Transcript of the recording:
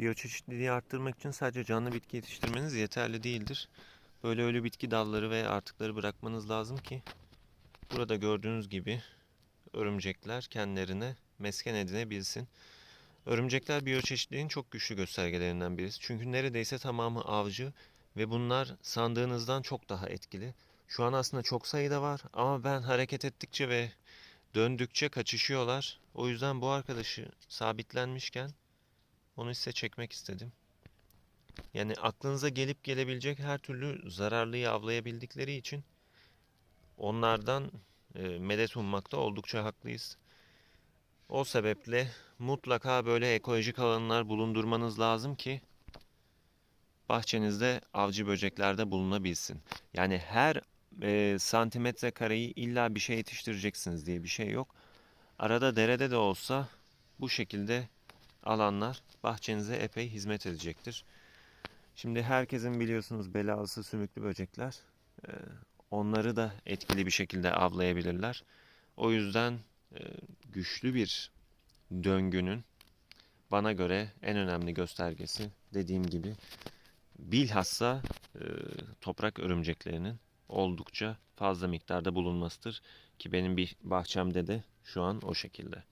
Biyoçeşitliliği arttırmak için sadece canlı bitki yetiştirmeniz yeterli değildir. Böyle ölü bitki dalları ve artıkları bırakmanız lazım ki burada gördüğünüz gibi örümcekler kendilerine mesken edinebilsin. Örümcekler biyoçeşitliliğin çok güçlü göstergelerinden birisi. Çünkü neredeyse tamamı avcı ve bunlar sandığınızdan çok daha etkili. Şu an aslında çok sayıda var ama ben hareket ettikçe ve döndükçe kaçışıyorlar. O yüzden bu arkadaşı sabitlenmişken onu size çekmek istedim. Yani aklınıza gelip gelebilecek her türlü zararlıyı avlayabildikleri için onlardan e, medet ummakta oldukça haklıyız. O sebeple mutlaka böyle ekolojik alanlar bulundurmanız lazım ki bahçenizde avcı böcekler de bulunabilsin. Yani her e, santimetre kareyi illa bir şey yetiştireceksiniz diye bir şey yok. Arada derede de olsa bu şekilde alanlar bahçenize epey hizmet edecektir. Şimdi herkesin biliyorsunuz belalısı sümüklü böcekler. e, onları da etkili bir şekilde avlayabilirler. O yüzden e, güçlü bir döngünün bana göre en önemli göstergesi dediğim gibi bilhassa e, toprak örümceklerinin oldukça fazla miktarda bulunmasıdır ki benim bir bahçemde de şu an o şekilde.